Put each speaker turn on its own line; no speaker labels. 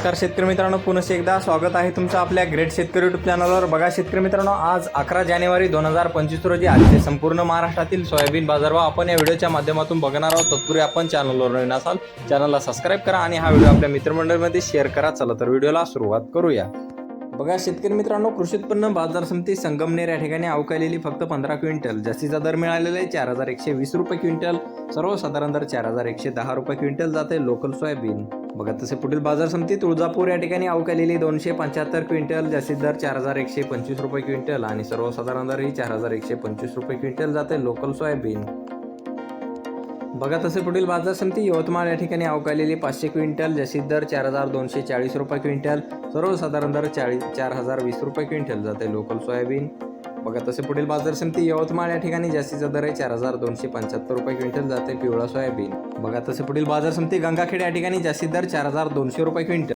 नमस्कार शेतकरी मित्रांनो पुन्हा एकदा स्वागत आहे तुमचं आपल्या ग्रेट शेतकरी युट्यूब चॅनलवर बघा शेतकरी मित्रांनो आज अकरा जानेवारी दोन हजार पंचवीस रोजी आजचे संपूर्ण महाराष्ट्रातील सोयाबीन बाजारभाव आपण या व्हिडिओच्या माध्यमातून बघणार आहोत. तत्पूर्वी आपण चॅनलवर नवीन असाल चॅनलला सबस्क्राईब करा आणि हा व्हिडिओ आपल्या मित्रमंडळीमध्ये शेअर करा. चला तर व्हिडिओला सुरुवात करूया. बघा शेतकरी मित्रांनो कृषी उत्पन्न बाजार समिती संगमनेर या ठिकाणी अवकालेली फक्त पंधरा क्विंटल जास्तीचा दर मिळालेला आहे चार हजार एकशे वीस रुपये क्विंटल सर्वसाधारण दर चार हजार एकशे दहा रुपये क्विंटल जाते लोकल सोयाबीन. बघा तसे पुढील बाजार समिती तुळजापूर या ठिकाणी अवकालेली दोनशे पंच्याहत्तर क्विंटल जास्तीत दर चार हजार एकशे पंचवीस रुपये क्विंटल आणि सर्वसाधारण दर ही चार हजार एकशे पंचवीस रुपये क्विंटल जाते लोकल सोयाबीन. बघा तसे पुढील बाजार समिती यवतमाळ या ठिकाणी अवकालेली पाचशे क्विंटल जास्तीत दर चार हजार दोनशे चाळीस रुपये क्विंटल. सर्वसाधारण दर चाळीस चार हजार वीस रुपये क्विंटल जाते लोकल सोयाबीन. बघा तसे पुढील बाजार समिती यवतमाळ या ठिकाणी जास्तीचा दर आहे चार हजार दोनशे पंच्याहत्तर रुपये क्विंटल जाते पिवळा सोयाबीन. बघा तसे पुढील बाजार समिती गंगाखेड या ठिकाणी जास्तीत दर चार हजार दोनशे रुपये क्विंटल.